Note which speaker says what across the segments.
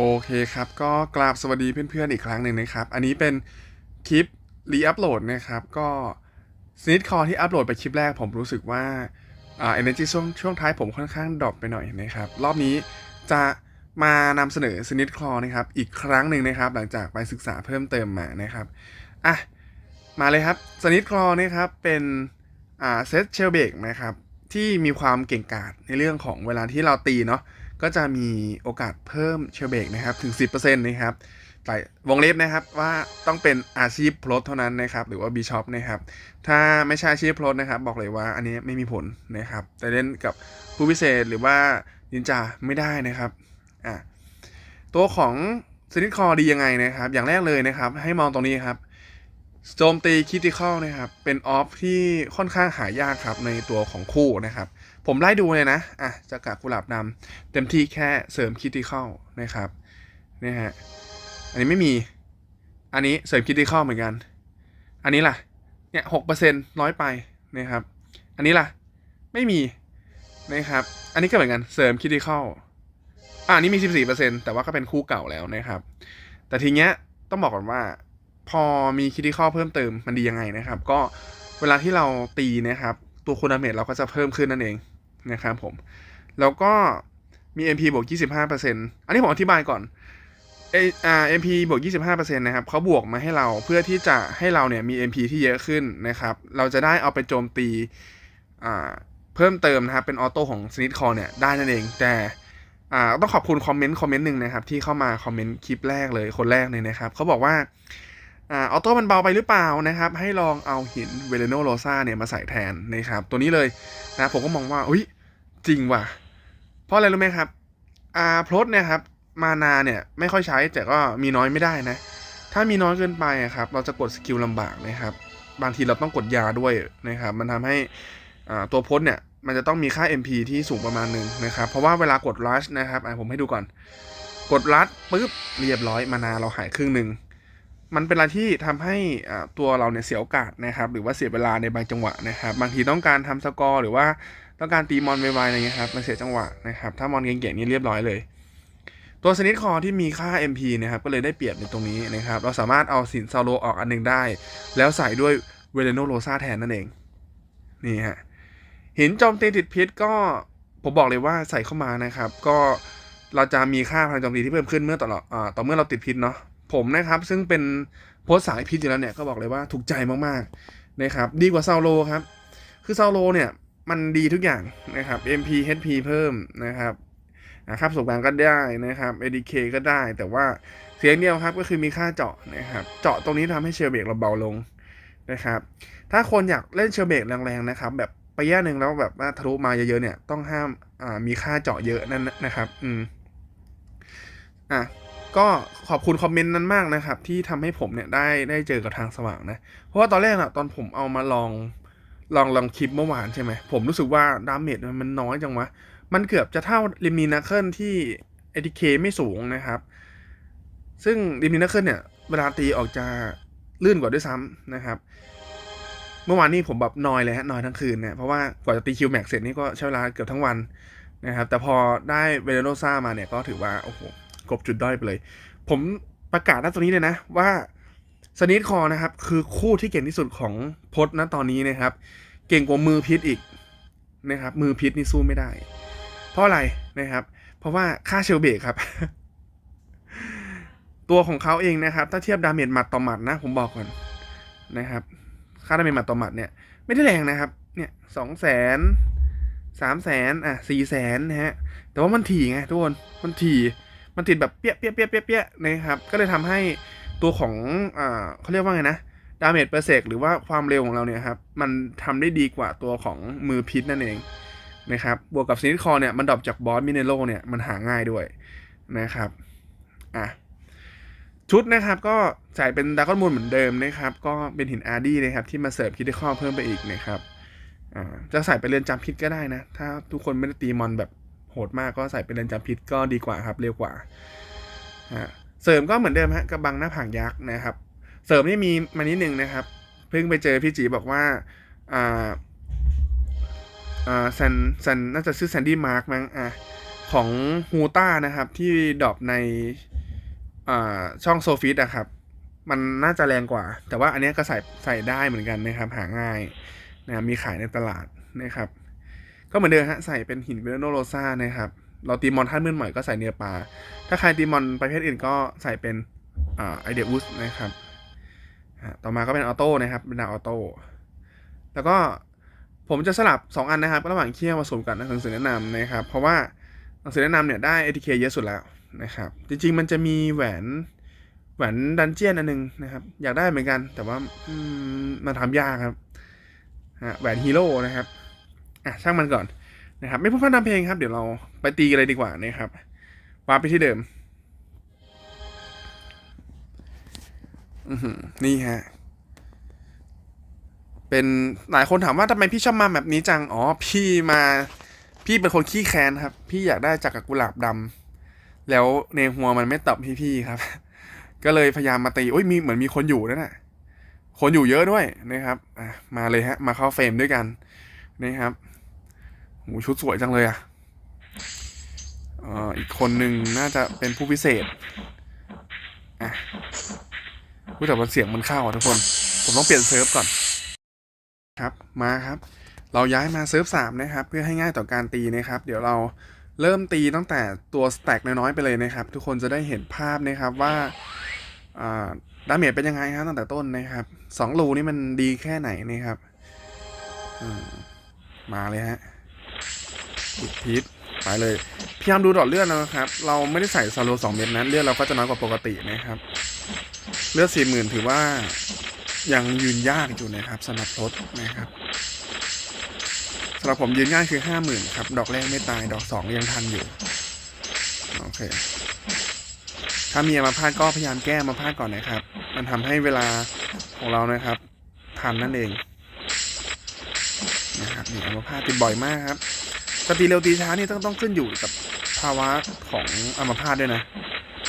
Speaker 1: โอเคครับ ก็กราบสวัสดีเพื่อนๆอีกครั้งหนึ่งนะครับ อันนี้เป็นคลิปรีอัปโหลดนะครับ ก็สนิทคอที่อัปโหลดไปคลิปแรกผมรู้สึกว่าอ่า energy ช่วงช่วงท้ายผมค่อนข้างดรอปไปหน่อยนะครับ รอบนี้จะมานำเสนอสนิทคอนะครับ อีกครั้งหนึ่งนะครับ หลังจากไปศึกษาเพิ่มเติมมานะครับอะมาเลยครับสนิทคอนะครับเป็นอ่าเซตเชลเบกนะครับที่มีความเก่งกาจในเรื่องของเวลาที่เราตีเนาะ ก็จะมีโอกาสเพิ่มเชลเบกนะครับถึง 10%นะครับแต่วงเล็บนะครับว่าต้องเป็นอาชีพพลดเท่านั้นนะครับหรือว่าบีชอปนะครับถ้าไม่ใช่อาชีพพลดนะครับบอกเลยว่าอันนี้ไม่มีผลนะครับแต่เล่นกับผู้พิเศษหรือว่านินจาไม่ได้นะครับอะตัวของสนิทคอดียังไงนะครับอย่างแรกเลยนะครับให้มองตรงนี้ครับโจมตีคิติคอลนะครับเป็นออฟที่ค่อนข้างหายากครับในตัวของคู่นะครับ ผมไล่ดูเลยนะ อะจากกากุหลาบดำเต็มที่แค่เสริมคิติคอลนะครับนี่ฮะ อันนี้ไม่มี อันนี้เสริมคิติคอลเหมือนกัน อันนี้ล่ะ เนี่ยหกเปอร์เซ็นต์น้อยไปนะครับ อันนี้ล่ะ ไม่มีนะครับ อันนี้ก็เหมือนกันเสริมคิติคอลอ่าอันนี้มีสิบสี่เปอร์เซ็นต์แต่ว่าก็เป็นคู่เก่าแล้วนะครับ แต่ทีเนี้ยต้องบอกก่อนว่า พอมีคิด i ข้อเพิ่มเติมมันดียังไงนะครับ ก็เวลาที่เราตีนะครับ ตัวคูณาเมจเราก็จะเพิ่มขึ้นนั่นเอง นะครับผม แล้วก็มี MP บวก 25%อันนี้ผมอธิบายก่อนเออ่า MP บวก 25%นะครับเขาบวกมาให้เราเพื่อที่จะให้เราเนี่ยมี MP ที่เยอะขึ้นนะครับ เราจะได้เอาไปโจมตีอ่าเพิ่มเติมนะครับ เป็นออโต้ของสนิทคอเนี่ยได้นั่นเอง แต่อ่าต้องขอบคุณคอมเมนต์คอมเมนต์หนึ่งนะครับที่เข้ามาคอมเมนต์คลิปแรกเลยคนแรกเลยนะครับเขาบอกว่า ออโต้มันเบาไปหรือเปล่านะครับ ให้ลองเอาหินเวเลโนโรซาเนี่ยมาใส่แทนนะครับ ตัวนี้เลยนะผมก็มองว่าอุ้ยจริงว่ะ เพราะอะไรรู้ไหมครับอาพลดเนี่ยครับมานาเนี่ยไม่ค่อยใช้แต่ก็มีน้อยไม่ได้นะ ถ้ามีน้อยเกินไปอะครับเราจะกดสกิลลำบากนะครับ บางทีเราต้องกดยาด้วยนะครับ มันทำให้ตัวพลดเนี่ยมันจะต้องมีค่า MP ที่สูงประมาณหนึ่งนะครับ เพราะว่าเวลากดลัชนะครับผมให้ดูก่อน กดลัดปุ๊บเรียบร้อยมานาเราหายครึ่งหนึ่ง มันเป็นอะไรที่ทำให้ตัวเราเนี่ยเสียโอกาสนะครับหรือว่าเสียเวลาในบางจังหวะนะครับ บางทีต้องการทำสกอร์หรือว่าต้องการตีมอนไวๆอะไรเงี้ยครับมันเสียจังหวะนะครับถ้ามอนเก่งๆนี่เรียบร้อยเลย ตัวสนิทคอที่มีค่า MP นะครับก็เลยได้เปรียบในตรงนี้นะครับ เราสามารถเอาสินซาโลออกอันหนึงได้ แล้วใส่ด้วยเวเลโนโรซาแทนนั่นเองนี่ฮะหินโจมตีติดพิษก็ผมบอกเลยว่าใส่เข้ามานะครับ ก็เราจะมีค่าพลังโจมตีที่เพิ่มขึ้นเมื่อตลอดอ่าต่อเมื่อเราติดพิษเนาะ ผมนะครับ ซึ่งเป็นโพสต์สายพิษอยู่แล้วเนี่ยก็บอกเลยว่าถูกใจมากๆนะครับดีกว่าซาโลครับ คือซาโลเนี่ยมันดีทุกอย่างนะครับ MP HP เพิ่มนะครับนะครับสบการณ์ก็ได้นะครับ ADK ก็ได้ แต่ว่าเสียงเดียวครับก็คือมีค่าเจาะนะครับ เจาะตรงนี้ทำให้เชลเบกเราเบาลงนะครับ ถ้าคนอยากเล่นเชลเบกแรงๆนะครับ แบบไปแย่หนึ่งแล้วแบบว่าทะลุมาเยอะๆเนี่ยต้องห้ามอ่ามีค่าเจาะเยอะนั่นนะครับ อืมอะ ก็ขอบคุณคอมเมนต์นั้นมากนะครับ ที่ทำให้ผมเนี่ยได้ได้เจอกับทางสว่างนะ เพราะว่าตอนแรกอะตอนผมเอามาลองลองลองคลิปเมื่อวานใช่ไหม ผมรู้สึกว่าดาเมจมันน้อยจังวะ มันเกือบจะเท่าลิมินาเคิลที่เอ k เคไม่สูงนะครับ ซึ่งลิมินาเคิลเนี่ยเวลาตีออกจะลื่นกว่าด้วยซ้ำนะครับ เมื่อวานนี้ผมแบบนอยเลยฮะนอยทั้งคืนเนี่ยเพราะว่ากว่าจะตีคิวแม็กเสร็จนี่ก็ใช้เวลาเกือบทั้งวันนะครับ แต่พอได้เวเนโรซ่ามาเนี่ยก็ถือว่าโอ้โห กบจุดด้อยไปเลย ผมประกาศณตรงนี้เลยนะว่าสนิทคอนะครับ คือคู่ที่เก่งที่สุดของพจนะตอนนี้นะครับ เก่งกว่ามือพิษอีกนะครับ มือพิษนี่สู้ไม่ได้ เพราะอะไรนะครับ เพราะว่าค่าเชลเบกครับ ตัวของเขาเองนะครับ ถ้าเทียบดาเมจหมัดต่อหมัดนะ ผมบอกก่อนนะครับ ค่าดาเมจหมัดต่อหมัดเนี่ย ไม่ได้แรงนะครับ เนี่ยสองแสนสามแสนอะสี่แสนนะฮะ แต่ว่ามันถี่ไงทุกคน มันถี่ มันติดแบบเปี้ยเปี้ยเปี้ยเปี้ยเปี้ยนะครับ ก็เลยทำให้ตัวของอ่าเขาเรียกว่าไงนะดาเมจเปอร์เซกหรือว่าความเร็วของเราเนี่ยครับ มันทำได้ดีกว่าตัวของมือพิษนั่นเองนะครับ บวกกับสนิทคอเนี่ยมันดรอปจากบอสมิเนโลเนี่ยมันหาง่ายด้วยนะครับอะชุดนะครับก็ใส่เป็นดากอนมูลเหมือนเดิมนะครับ ก็เป็นหินอาร์ดี้นะครับที่มาเสิริมคิดได้ข้อเพิ่มไปอีกนะครับจะใส่ไปเรือนจำพิษก็ได้นะ ถ้าทุกคนไม่ได้ตีมอนแบบ หดมากก็ใส่เป็นเรือนจำพิษก็ดีกว่าครับเร็วกว่าเสริมก็เหมือนเดิมฮะกระบังหน้าผางยักษ์นะครับ เสริมนี่มีมานิดนึงนะครับ เพิ่งไปเจอพี่จีบอกว่าอ่าอ่าแซนแซนน่าจะชื่อแซนดี้มาร์กมั้งอะของฮูต้านะครับ ที่ดรอปในอ่าช่องโซฟิตอะครับ มันน่าจะแรงกว่า แต่ว่าอันนี้ก็ใส่ใส่ได้เหมือนกันนะครับ หาง่ายนะมีขายในตลาดนะครับ ก็เหมือนเดิมฮะใส่เป็นหินเวโนโรซานะครับเราตีมอนท่านมืดใหม่ก็ใส่เนื้อปลา ถ้าใครตีมอนประเภทอื่นก็ใส่เป็นไอเดียอุสนะครับต่อมาก็เป็นออโต้นะครับเป็นดาวออโต้แล้วก็ผมจะสลับ 2 อันนะครับ ระหว่างเคี่ยวผสมกับหนังสือแนะนำนะครับ เพราะว่าหนังสือแนะนำเนี่ยได้ ATK เยอะสุดแล้วนะครับ จริง ๆ มันจะมีแหวนแหวนดันเจียนอันหนึงนะครับ อยากได้เหมือนกันแต่ว่ามันทำยากครับแหวนฮีโร่นะครับ อะช่างมันก่อนนะครับไม่พูดพร่ำทำเพลงครับ เดี๋ยวเราไปตีกันเลยดีกว่านะครับวาร์ปไปที่เดิมอือหือนี่ฮะ เป็นหลายคนถามว่าทำไมพี่ชอบมาแบบนี้จัง อ๋อ พี่มา พี่เป็นคนขี้แค้นครับ พี่อยากได้จากรกุหลาบดำ แล้วในหัวมันไม่ตอบพี่ๆครับ ก็เลยพยายามมาตีโอ้ยมีเหมือนมีคนอยู่นั่นน่ะคนอยู่เยอะด้วยนะครับอะมาเลยฮะ มาเข้าเฟรมด้วยกันนะครับ หูชุดสวยจังเลยอะเอ่ออีกคนหนึ่งน่าจะเป็นผู้พิเศษอะพูดแต่ว่าเสียงมันเข้าอะทุกคน ผมต้องเปลี่ยนเซิร์ฟก่อน ครับ มาครับ เราย้ายมาเซิร์ฟสามนะครับ เพื่อให้ง่ายต่อการตีนะครับ เดี๋ยวเราเริ่มตีตั้งแต่ตัวสแต็กน้อยๆไปเลยนะครับ ทุกคนจะได้เห็นภาพนะครับว่าดาเมจเป็นยังไงครับตั้งแต่ต้นนะครับสองรูนี่มันดีแค่ไหนนะครับมมาเลยฮะ ปิดพิษไปเลยพยายามดูดอดเลือดนะครับ เราไม่ได้ใส่ซาโลสองเม็ดนั้นเลือดเราก็จะน้อยกว่าปกตินะครับ เลือดสี่หมื่นถือว่ายังยืนยากอยู่นะครับสำหรับรถนะครับสำหรับผมยืนง่ายคือห้าหมื่นครับ ดอกแรกไม่ตายดอกสองยังทันอยู่โอเคถ้ามีอมาพาตก็พยายามแก้มาพาตก่อนนะครับ มันทำให้เวลาของเรานะครับ ทันนั่นเองนะครับนี่อัมาพาตติดบ่อยมากครับ จะตีเร็วตีช้านี่ต้องต้องขึ้นอยู่กับภาวะของอัมพาตด้วยนะ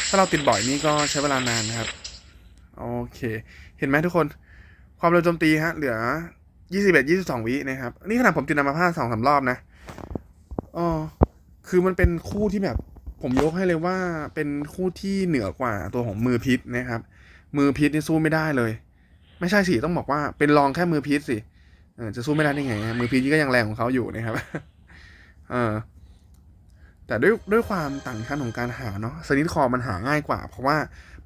Speaker 1: ถ้าเราติดบ่อยนี่ก็ใช้เวลานานนะครับ โอเค เห็นไหมทุกคน ความเร็วโจมตีฮะ เหลือ 21 22 วินะครับ นี่ขนาดผมติดนามพาตสองสามรอบนะอ๋อคือมันเป็นคู่ที่แบบ ผมยกให้เลยว่าเป็นคู่ที่เหนือกว่าตัวของมือพิษนะครับ มือพิษนี่สู้ไม่ได้เลย ไม่ใช่สิต้องบอกว่าเป็นรองแค่มือพิษสิจะสู้ไม่ได้ได้ไงฮะมือพิษนี่ก็ยังแรงของเขาอยู่นะครับ เออแต่ด้วยด้วยความต่างชั้นของการหาเนาะสนิทคอมันหาง่ายกว่า เพราะว่า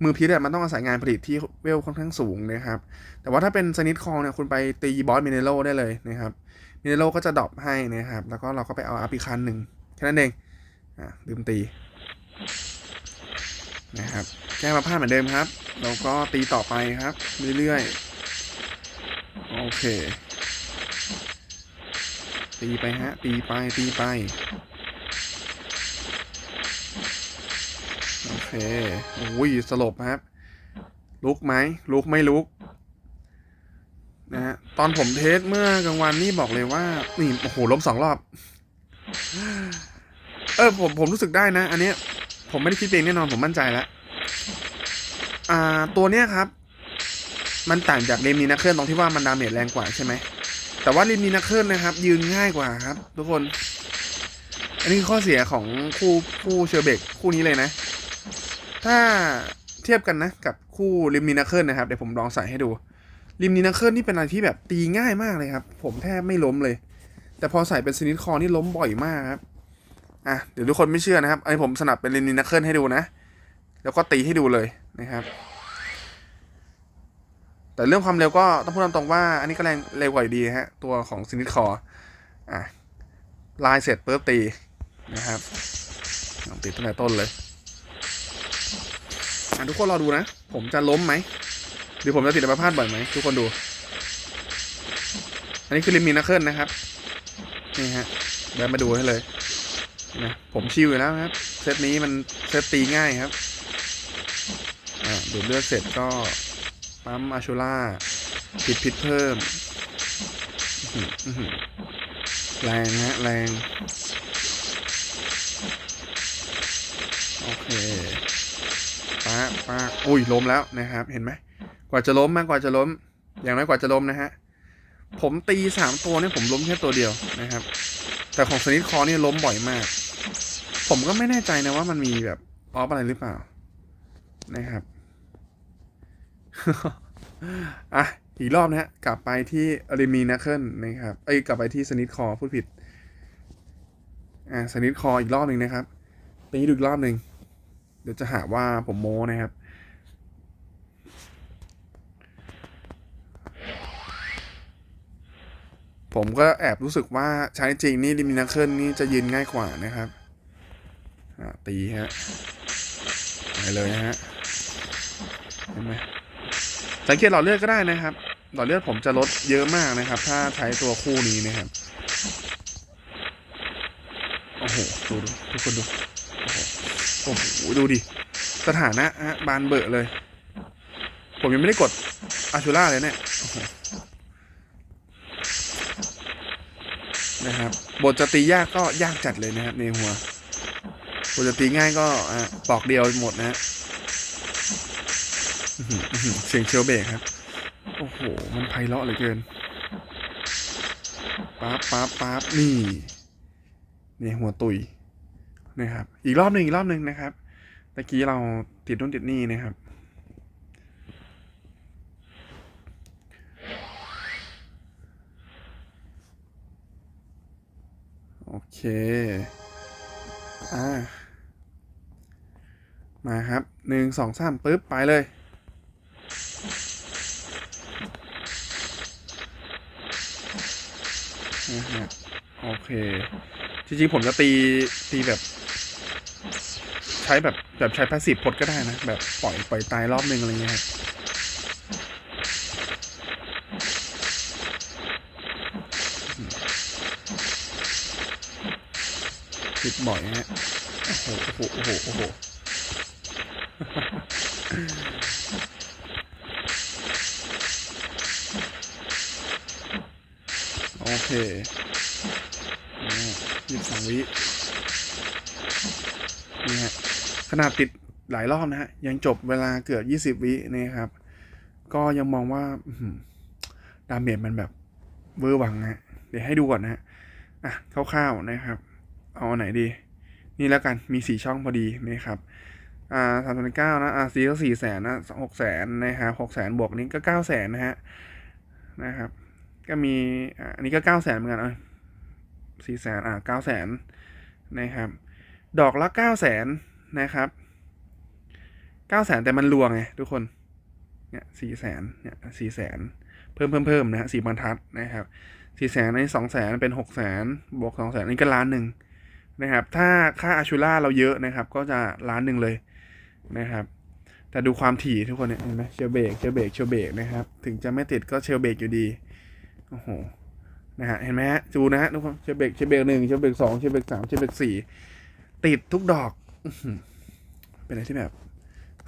Speaker 1: มือพิษอะมันต้องอาศัยงานผลิตที่เวลค่อนข้างสูงนะครับ แต่ว่าถ้าเป็นสนิทคอเนี่ยคุณไปตีบอสมิเนโลได้เลยนะครับมิเนโลก็จะดรอปให้นะครับ แล้วก็เราก็ไปเอาอาปิคันหนึ่งแค่นั้นเองอะลืมตีนะครับแก้มาพลาดเหมือนเดิมครับ แล้วก็ตีต่อไปครับเรื่อยๆโอเค ตีไปฮะ ตีไป ตีไป โอเคโอ้ยสลบครับ ลุกไหม ลุกไม่ลุก นะฮะ ตอนผมเทสเมื่อกลางวันนี่บอกเลยว่า นี่ โอ้โห ล้มสองรอบ เออ ผม ผมรู้สึกได้นะ อันเนี้ย ผมไม่ได้คิดเองแน่นอน ผมมั่นใจแล้ว อ่า ตัวเนี้ยครับ มันต่างจากเรมนีนักเคลื่อนตรงที่ว่ามันดาเมจแรงกว่าใช่ไหม แต่ว่าเรมนีนักเคลื่อนนะครับ ยืนง่ายกว่าครับ ทุกคน อันนี้คือข้อเสียของคู่คู่เชอร์เบกคู่นี้เลยนะ ถ้าเทียบกันนะ กับคู่ริมนีนาเคิลนะครับเดี๋ยวผมลองใส่ให้ดูริมนีนาเคิลนี่เป็นอะไรที่แบบตีง่ายมากเลยครับ ผมแทบไม่ล้มเลย แต่พอใส่เป็นสนิทคอนี่ล้มบ่อยมากครับอะเดี๋ยวทุกคนไม่เชื่อนะครับอันนี้ผมสนับเป็นริมนีนาเคิลให้ดูนะ แล้วก็ตีให้ดูเลยนะครับ แต่เรื่องความเร็วก็ต้องพูดตรงๆว่า อันนี้ก็แรงเร็วกว่าอยู่ดีฮะ ตัวของสนิทคออะลายเสร็จปุ๊บตีนะครับติดตั้งแต่ต้นเลยอะทุกคนรอดูนะ ผมจะล้มไหมหรือผมจะติดอัมพาตบ่อยไหมทุกคนดู อันนี้คือลิมินาเคิลนะครับ นี่ฮะเดินมาดูให้เลยนะผมชิวอยู่แล้วครับ เซตนี้มันเซตตีง่ายครับ อ่าดูดเลือดเสร็จก็ ปั๊มอาชูล่าปิดพิษเพิ่มแรงฮะแรง โอเคป้าป้าอุ้ยล้มแล้วนะครับ เห็นไหม กว่าจะล้มมากกว่าจะล้ม อย่างน้อยกว่าจะล้มนะฮะ ผมตีสามตัวเนี่ยผมล้มแค่ตัวเดียวนะครับ แต่ของสนิทคอนี่ล้มบ่อยมาก ผมก็ไม่แน่ใจนะว่ามันมีแบบออฟอะไรหรือเปล่านะครับ อะ อีกรอบนะฮะ กลับไปที่ริมีนัคเคิลนะครับเอ้กลับไปที่สนิทคอพูดผิด อ่าสนิทคออีกรอบหนึ่งนะครับตีดูอีกรอบหนึ่งเดี๋ยวจะหาว่าผมโม้นะครับผมก็แอบรู้สึกว่าใช้จริงนี่ดิมินาเคิลนี่จะยืนง่ายกว่านะครับตีฮะไปเลยฮะเห็นไหม สังเกตหลอดเลือดก็ได้นะครับ หลอดเลือดผมจะลดเยอะมากนะครับ ถ้าใช้ตัวคู่นี้นะครับ โอ้โห ดูดูทุกคนดูโอ้โหดูดิ สถานะฮะบานเบอะเลย ผมยังไม่ได้กดอาชูล่าเลยเนี่ยนะครับ บทจะตียากก็ยากจัดเลยนะครับในหัวบทจะตีง่ายก็อะปอกเดียวหมดนะฮะ เสียงเชียวเบรกครับ โอ้โห มันไพเราะเหลือเกินป๊าบป๊าบป๊าบนี่นี่หัวตุยนะครับ อีกรอบหนึ่งอีกรอบหนึ่งนะครับตะกี้เราติดนู่นติดนี่นะครับ โอเค อ่า มาครับหนึ่งสองสามปึ๊บ ไปเลย นะฮะโอเค จริงๆ ผมจะตีตีแบบ ใช้แบบแบบใช้พาสซีฟพดก็ได้นะ แบบปล่อยปล่อยตายรอบหนึ่งอะไรเงี้ยครับผิดบ่อยฮะโอ้โหโอ้โหโอ้โห โอเคยี่สิบสองวินี่ฮะขนาดติดหลายรอบนะฮะ ยังจบเวลาเกือบยี่สิบวินะครับ ก็ยังมองว่าดาเมจมันแบบเวอร์วังนะฮะเดี๋ยวให้ดูก่อนนะฮะอะคร่าวๆนะครับ เอาอันไหนดี นี่แล้วกันมีสี่ช่องพอดีนะครับอ่าสามพันเก้านะอ่าซีก็สี่แสนนะหกแสนนะครับหกแสนบวกนี้ก็เก้าแสนนะฮะนะครับ ก็มีอันนี้ก็เก้าแสนเหมือนกันเออสี่แสนอ่าเก้าแสนนะครับ ดอกละเก้าแสนนะครับเก้าแสนแต่มันรวงไงทุกคนเนี่ยสี่แสนเนี่ยสี่แสนเพิ่มเพิ่มเพิ่มนะฮะสี่บรรทัดนะครับสี่แสนในสองแสนเป็นหกแสนบวกสองแสนนี่ก็ล้านหนึ่งนะครับ ถ้าค่าอาชูล่าเราเยอะนะครับ ก็จะล้านหนึ่งเลยนะครับแต่ดูความถี่ทุกคนเนี่ยเห็นไหมเชลเบกเชลเบกเชลเบกนะครับ ถึงจะไม่ติดก็เชลเบกอยู่ดี โอ้โหนะฮะเห็นไหมฮะจูนะฮะทุกคนเชเบกเชเบกหนึ่งเชเบกสองเชเบกสามเชเบกสี่ติดทุกดอกเป็นอะไรที่แบบ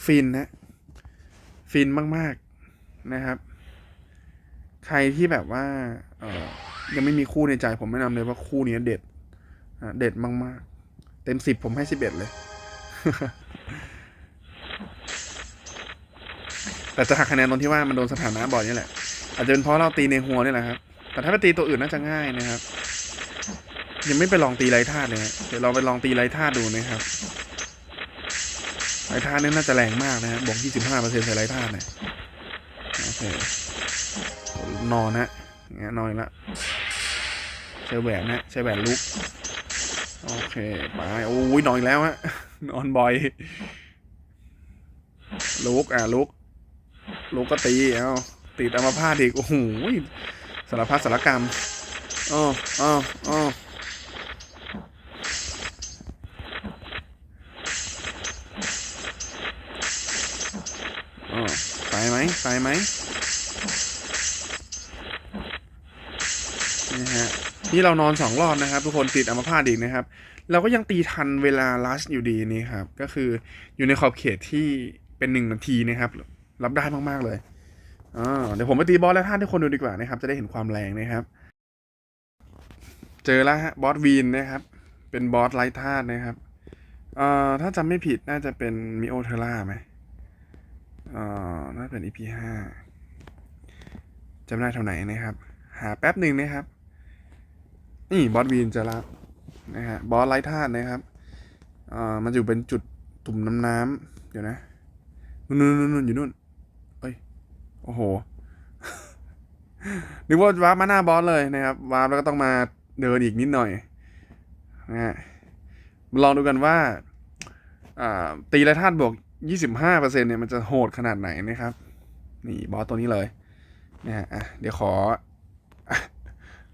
Speaker 1: ฟินนะ ฟินมาก ๆนะครับ ใครที่แบบว่าเออยังไม่มีคู่ในใจผมแนะนำเลยว่าคู่นี้เด็ดเด็ดมาก ๆ เต็มสิบผมให้สิบเอ็ดเลย แต่จะหักคะแนนตรงที่ว่ามันโดนสถานะบ่อยนี่แหละ อาจจะเป็นเพราะเราตีในหัวนี่แหละครับ แต่ถ้าไปตีตัวอื่นน่าจะง่ายนะครับ ยังไม่ไปลองตีไรธาตุเลยเดี๋ยวเราไปลองตีไรธาตุดูนะครับไรธาตุนี่น่าจะแรงมากนะฮะบวก25%ใส่ไรธาตุเนี่ยโอเคนอนนะงเงี้ยนอนละใช้แหวนนะใช้แหวนลุกโอเคไปโอ้ยนอนอีกแล้วฮะนอนบ่อยลุกอะลุกลุกก็ตีเอา ติดอัมพาตอีกโอ้โหสารพัดสารกรรมอ้ออ้ออ้อตายไหมตายไหมนี่ฮะนี่เรานอนสองรอบนะครับ ทุกคนติดอัมพาตอีกนะครับ เราก็ยังตีทันเวลาลัชอยู่ดีนี่ครับ ก็คืออยู่ในขอบเขตที่เป็นหนึ่งนาทีนะครับ รับได้มาก ๆ เลย อ่าเดี๋ยวผมไปตีบอสและท่านทุกคนดูดีกว่านะครับ จะได้เห็นความแรงนะครับ เจอแล้วฮะบอสวีนนะครับ เป็นบอสไลท์ธาตุนะครับเอ่อถ้าจำไม่ผิดน่าจะเป็นมิโอเทล่าไหมเอ่อน่าจะเป็น EP ห้าจำได้เท่าไหนนะครับ หาแป๊บหนึ่งนะครับ นี่บอสวีนเจอแล้วนะฮะบอสไลท์ธาตุนะครับอ่ามันอยู่เป็นจุดตุ่มน้ำน้ำเดี๋ยวนะนู่นนู่นนู่นู่นอยู่นู่น โอ้โหนึกว่าวาร์ปมาหน้าบอสเลยนะครับวาร์ปแล้วก็ต้องมาเดินอีกนิดหน่อยนะฮะลองดูกันว่าอ่าตีไรธาตุบวก 25%เนี่ยมันจะโหดขนาดไหนนะครับ นี่บอสตัวนี้เลยนะฮะอะเดี๋ยวขอ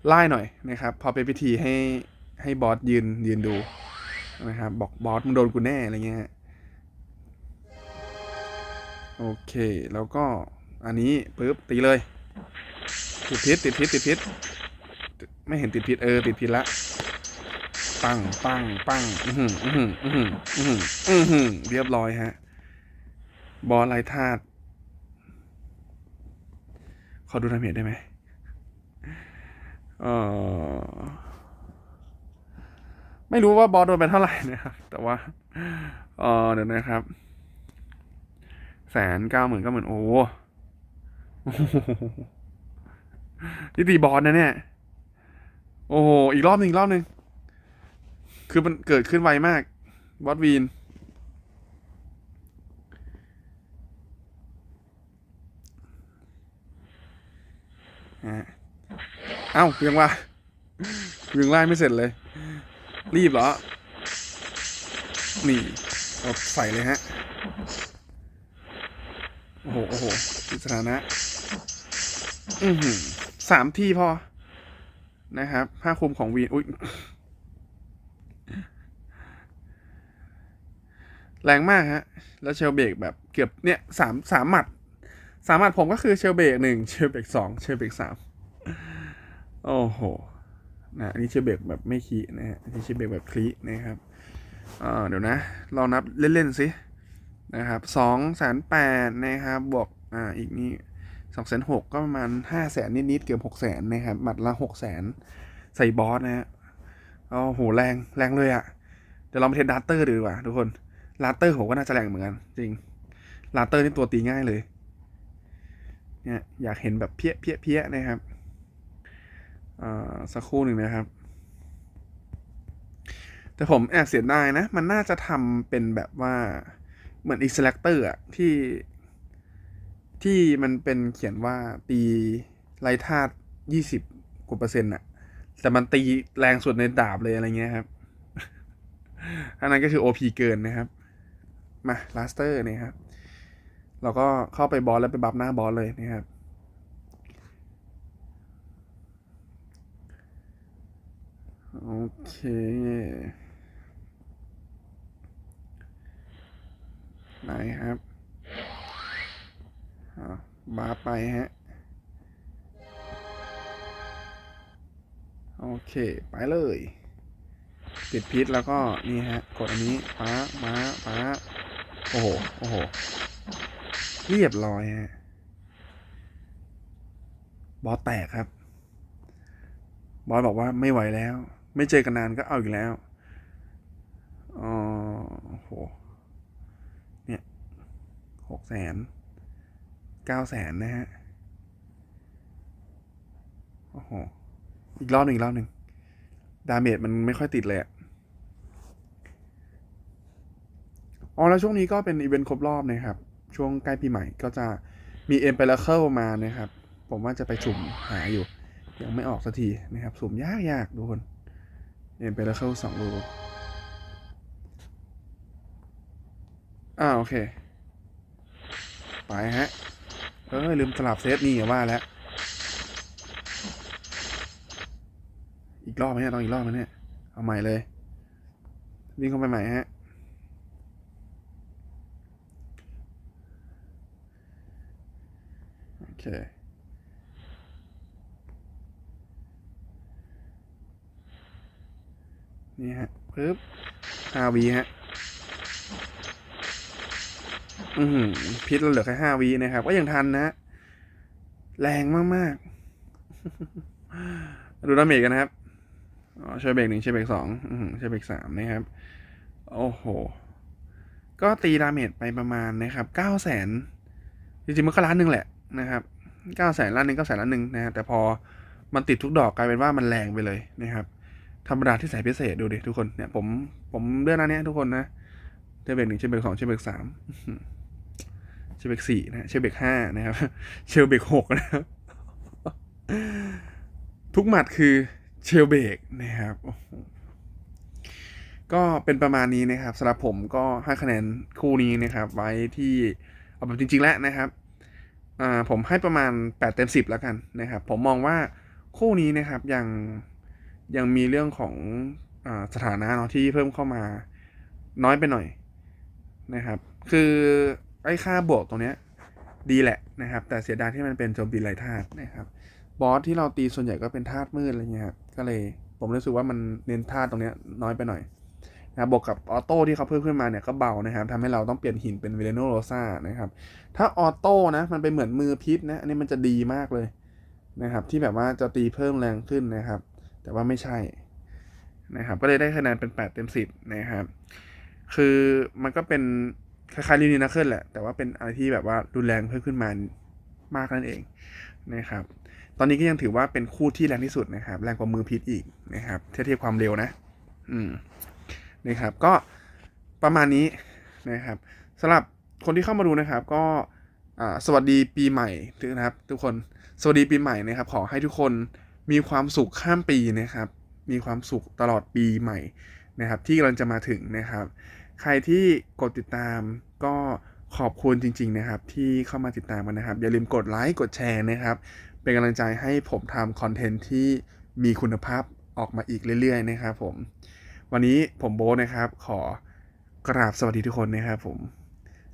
Speaker 1: ไล่หน่อยนะครับ พอเป็นพิธีให้ให้บอสยืนยืนดูนะครับบอกบอสมึงโดนกูแน่อะไรเงี้ยโอเคแล้วก็ อันนี้ปึ๊บตีเลย ติดพิษติดพิษติดพิษไม่เห็นติดพิษเออติดพิษละปังปังปังอือหืออือหืออือหืออือหืออือหือเรียบร้อยฮะ บอสไรธาตุขอดูดาเมจได้ไหมเออไม่รู้ว่าบอสโดนไปเท่าไหร่นะครับ แต่ว่าเออเดี๋ยวนะครับแสนเก้าหมื่นเก้าหมื่นโอ้ นี่ตีบอสนะเนี่ย โอ้โห อีกรอบหนึ่งอีกรอบหนึ่ง คือมันเกิดขึ้นไวมาก บอสวีน เอ้ายังว่ายังไล่ไม่เสร็จเลย รีบเหรอ นี่เอาใส่เลยฮะ โอ้โห โอ้โหสถานะ สามที่พอ นะครับ ผ้าคลุมของวีนอุ้ยแรงมากฮะ แล้วเชลเบกแบบเกือบเนี่ยสามสามหมัด สามหมัดผมก็คือเชลเบกหนึ่งเชลเบกสองเชลเบกสามโอ้โห นะอันนี้เชลเบกแบบไม่คีนะฮะอันนี้เชลเบกแบบคลีนะครับเออเดี๋ยวนะ เรานับเล่นๆสินะครับสองแสนแปดนะครับ บวก อ่า อีกนี่ สองแสนหกก็ประมาณห้าแสนนิดๆเกือบหกแสนนะครับหมัดละหกแสนใส่บอสนะฮะโอ้โหแรงแรงเลยอะ่ะ เดี๋ยวเรามาเทสดาร์เตอร์ดูดีกว่าทุกคนลาเตอร์ผมก็น่าจะแรงเหมือนกัน จริงลาเตอร์นี่ตัวตีง่ายเลยเนี่ยอยากเห็นแบบเพี้ยเพี้ยเพี้ยนะครับอ่าสักครู่หนึ่งนะครับ แต่ผมแอบเสียดายนะ มันน่าจะทำเป็นแบบว่าเหมือนอีก selector อะที่ ที่มันเป็นเขียนว่าตีไรธาตุยี่สิบกว่าเปอร์เซ็นต์อะแต่มันตีแรงสุดในดาบเลยอะไรเงี้ยครับ อันนั้นก็คือ OP เกินนะครับ มาลาสเตอร์นี่ครับ เราก็เข้าไปบอสแล้วไปบัฟหน้าบอสเลยนะครับ โอเคไหนครับ บาไปฮะ โอเค ไปเลย ติดพิษแล้วก็นี่ฮะ กดอันนี้ป้าม้าป้าโอ้โห โอ้โห เรียบร้อยฮะ บอสแตกครับ บอสบอกว่าไม่ไหวแล้ว ไม่เจอกันนานก็เอาอีกแล้วอ๋อโห เนี่ยหกแสน เก้าแสนนะฮะ โอ้โห อีกรอบหนึ่งอีกรอบหนึ่ง ดาเมจมันไม่ค่อยติดเลยอะอ๋อแล้วช่วงนี้ก็เป็นอีเวนต์ครบรอบนะครับ ช่วงใกล้ปีใหม่ก็จะมีเอ็มเป r เคิลมานะครับ ผมว่าจะไปสุ่มหาอยู่ ยังไม่ออกสักทีนะครับ สุ่มยากยากๆทุกคนเอ็มเป r เคิลสองรูอ่าโอเค ไปฮะ เออลืมสลับเซตนี่อย่าว่าแล้ว อีกรอบไหมเนี่ยต้องอีกรอบไหมเนี่ย เอาใหม่เลย วิ่งเข้าไปใหม่ฮะ โอเคนี่ฮะปึ๊บห้าวีฮะ อืพิษเราเหลือแค่ห้าวีนะครับ ก็ยังทันนะ แรงมากๆดูดาเมจกันนะครับอ๋อใช้เบรกหนึ่งใช้เบรกสองใช้เบรกสามนะครับ โอ้โห ก็ตีดาเมจไปประมาณนะครับเก้าแสนจริงๆมันก็ล้านหนึ่งแหละนะครับเก้าแสนล้านหนึ่งเก้าแสนล้านหนึ่งนะฮะแต่พอมันติดทุกดอกกลายเป็นว่ามันแรงไปเลยนะครับ ธรรมดาที่ใส่พิเศษดูดิทุกคนเนี่ยผมผมเลือกอันนี้ทุกคนนะเชลเบรกหนึ่งเชลเบรกสองเชลเบรกสาม เชลเบกสี่นะเชลเบกห้านะครับ เชลเบกหกนะครับ ทุกหมัดคือเชลเบกนะครับ ก็เป็นประมาณนี้นะครับสำหรับผมก็ให้คะแนนคู่นี้นะครับ ไว้ที่เอาแบบจริง ๆ แล้วนะครับผมให้ประมาณ 8 เต็ม 10 แล้วกันนะครับ ผมมองว่าคู่นี้นะครับยังยังมีเรื่องของอสถานะเนาะที่เพิ่มเข้ามาน้อยไปหน่อยนะครับ คือ ไอ้ค่าบวกตรงเนี้ยดีแหละนะครับ แต่เสียดายที่มันเป็นโจมตีไรธาตุนะครับ บอสที่เราตีส่วนใหญ่ก็เป็นธาตุมืดอะไรเงี้ยครับก็เลยผมรู้สึกว่ามันเน้นธาตุตรงเนี้ยน้อยไปหน่อยนะครับบวกกับออโต้ที่เขาเพิ่มขึ้นมาเนี่ยก็เบานะครับทำให้เราต้องเปลี่ยนหินเป็นเวเลโนโรซานะครับ ถ้าออโต้นะมันเป็นเหมือนมือพิษนะอันนี้มันจะดีมากเลยนะครับ ที่แบบว่าจะตีเพิ่มแรงขึ้นนะครับ แต่ว่าไม่ใช่นะครับ ก็เลยได้คะแนนเป็น 8 เต็ม 10 นะครับ คือมันก็เป็น คล้ายๆลินินาเคิลแหละ แต่ว่าเป็นอะไรที่แบบว่ารุนแรงเพิ่มขึ้นมามากนั่นเองนะครับ ตอนนี้ก็ยังถือว่าเป็นคู่ที่แรงที่สุดนะครับ แรงกว่ามือพิษอีกนะครับเทียบเทียบความเร็วนะ อืมนะครับ ก็ประมาณนี้นะครับสำหรับคนที่เข้ามาดูนะครับ ก็สวัสดีปีใหม่ทุกนะครับ ทุกคนสวัสดีปีใหม่นะครับ ขอให้ทุกคนมีความสุขข้ามปีนะครับ มีความสุขตลอดปีใหม่นะครับ ที่กำลังจะมาถึงนะครับ ใครที่กดติดตามก็ขอบคุณจริง ๆ นะครับ ที่เข้ามาติดตามมันนะครับ อย่าลืมกดไลค์กดแชร์นะครับ เป็นกำลังใจให้ผมทำคอนเทนต์ที่มีคุณภาพออกมาอีกเรื่อย ๆ นะครับผม วันนี้ผมโบนะครับ ขอกราบสวัสดีทุกคนนะครับผม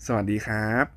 Speaker 1: สวัสดีครับ